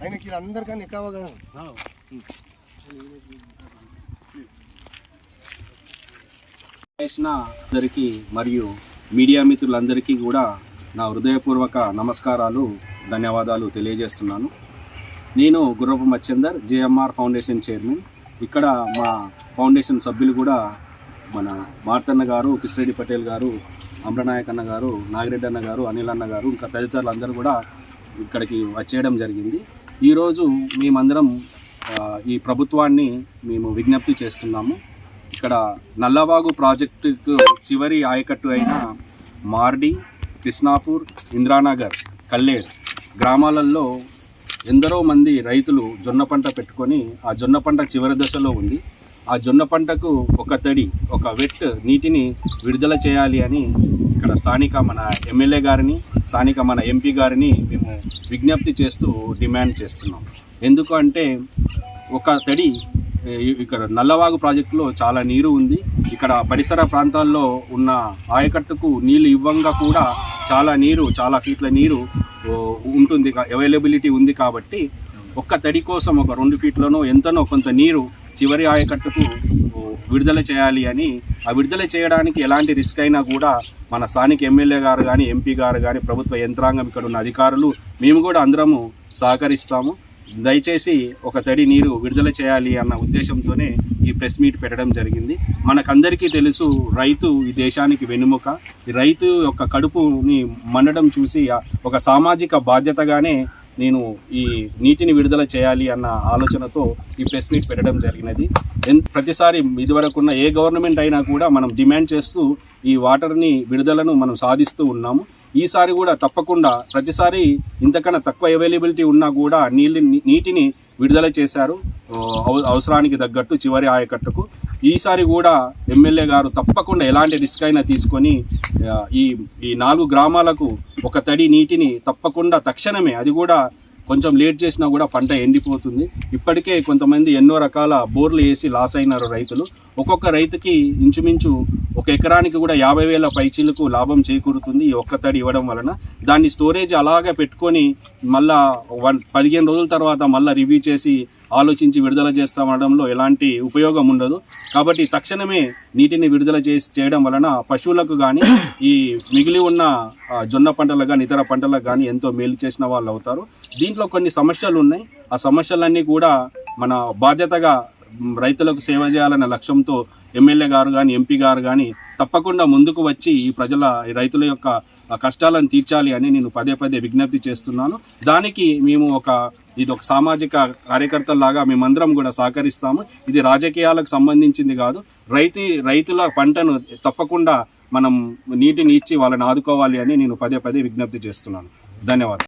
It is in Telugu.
ఆయనకి ఇది అందరికన్నా ఎక్కువ చేసిన అందరికీ మరియు మీడియా మిత్రులందరికీ కూడా నా హృదయపూర్వక నమస్కారాలు ధన్యవాదాలు తెలియజేస్తున్నాను. నేను గుర్రపు మచ్చందర్ జేఎంఆర్ ఫౌండేషన్ చైర్మన్. ఇక్కడ మా ఫౌండేషన్ సభ్యులు కూడా మన మార్తన్న గారు కిషిరెడ్డి పటేల్ గారు అమరనాయక్ అన్న గారు నాగిరెడ్డి అన్న గారు అనిల్ అన్న గారు ఇంకా తదితరులు అందరూ కూడా ఇక్కడికి వచ్చేయడం జరిగింది. ఈరోజు మేమందరం ఈ ప్రభుత్వాన్ని మేము విజ్ఞప్తి చేస్తున్నాము. ఇక్కడ నల్లవాగు ప్రాజెక్టుకు చివరి ఆయకట్టు అయిన మార్డి కృష్ణాపూర్ ఇంద్రానగర్ కల్లేర్ గ్రామాలలో ఎందరో మంది రైతులు జొన్న పంట పెట్టుకొని ఆ జొన్న పంట చివరి దశలో ఉంది. ఆ జొన్న పంటకు ఒక తడి ఒక వెట్ నీటిని విడుదల చేయాలి అని ఇక్కడ స్థానిక మన ఎమ్మెల్యే గారిని స్థానిక మన ఎంపీ గారిని మేము విజ్ఞప్తి చేస్తూ డిమాండ్ చేస్తున్నాం. ఎందుకు అంటే ఒక తడి ఇక్కడ నల్లవాగు ప్రాజెక్టులో చాలా నీరు ఉంది. ఇక్కడ పరిసర ప్రాంతాల్లో ఉన్న ఆయకట్టుకు నీళ్ళు ఇవ్వంగా కూడా చాలా నీరు చాలా ఫీట్ల నీరు ఉంటుంది అవైలబిలిటీ ఉంది కాబట్టి ఒక్క తడి కోసం ఒక రెండు ఫీట్లనో ఎంతనో కొంత నీరు చివరి ఆయకట్టుకు విడుదల చేయాలి అని ఆ విడుదల చేయడానికి ఎలాంటి రిస్క్ అయినా కూడా మన స్థానిక ఎమ్మెల్యే గారు కానీ ఎంపీ గారు కానీ ప్రభుత్వ యంత్రాంగం ఇక్కడ ఉన్న అధికారులు మేము కూడా అందరము సహకరిస్తాము. దయచేసి ఒక తడి నీరు విడుదల చేయాలి అన్న ఉద్దేశంతోనే ఈ ప్రెస్ మీట్ పెట్టడం జరిగింది. మనకందరికీ తెలుసు రైతు ఈ దేశానికి వెన్నుముక. ఈ రైతు యొక్క కడుపుని మండడం చూసి ఒక సామాజిక బాధ్యతగానే నేను ఈ నీటిని విడుదల చేయాలి అన్న ఆలోచనతో ఈ ప్రెస్ మీట్ పెట్టడం జరిగినది. ఎన్- ప్రతిసారి ఇదివరకున్న ఏ గవర్నమెంట్ అయినా కూడా మనం డిమాండ్ చేస్తూ ఈ వాటర్ని విడుదలను మనం సాధిస్తూ ఉన్నాము. ఈసారి కూడా తప్పకుండా ప్రతిసారి ఇంతకన్నా తక్కువ అవైలబిలిటీ ఉన్నా కూడా నీళ్ళు నీటిని విడుదల చేశారు. అవసరానికి తగ్గట్టు చివరి ఆయకట్టుకు. ఈసారి కూడా ఎమ్మెల్యే గారు తప్పకుండా ఎలాంటి రిస్క్ అయినా తీసుకొని ఈ ఈ నాలుగు గ్రామాలకు ఒక తడి నీటిని తప్పకుండా తక్షణమే అది కూడా కొంచెం లేట్ చేసినా కూడా పంట ఎండిపోతుంది. ఇప్పటికే కొంతమంది ఎన్నో రకాల బోర్లు వేసి లాస్ అయినారు రైతులు. ఒక్కొక్క రైతుకి ఇంచుమించు ఒక ఎకరానికి కూడా యాభై వేల పైచీలకు లాభం చేకూరుతుంది ఈ ఒక్క తడి ఇవ్వడం వలన. దాన్ని స్టోరేజ్ అలాగే పెట్టుకొని మళ్ళా వన్ పదిహేను రోజుల తర్వాత మళ్ళీ రివ్యూ చేసి ఆలోచించి విడుదల చేస్తామనడంలో ఎలాంటి ఉపయోగం ఉండదు. కాబట్టి తక్షణమే నీటిని విడుదల చేసి చేయడం వలన పశువులకు కానీ ఈ మిగిలి ఉన్న జొన్న పంటలకు కానీ ఇతర పంటలకు కానీ ఎంతో మేలు చేసిన వాళ్ళు అవుతారు. దీంట్లో కొన్ని సమస్యలు ఉన్నాయి. ఆ సమస్యలన్నీ కూడా మన బాధ్యతగా రైతులకు సేవ చేయాలన్న లక్ష్యంతో ఎమ్మెల్యే గారు కానీ ఎంపీ గారు కానీ తప్పకుండా ముందుకు వచ్చి ఈ ప్రజల రైతుల యొక్క కష్టాలను తీర్చాలి అని నేను పదే పదే విజ్ఞప్తి చేస్తున్నాను. దానికి మేము ఒక ఇది ఒక సామాజిక కార్యకర్తలాగా మేమందరం కూడా సహకరిస్తాము. ఇది రాజకీయాలకు సంబంధించింది కాదు. రైతు రైతుల పంటను తప్పకుండా మనం నీటిని ఇచ్చి వాళ్ళని ఆదుకోవాలి అని నేను పదే పదే విజ్ఞప్తి చేస్తున్నాను. ధన్యవాదాలు.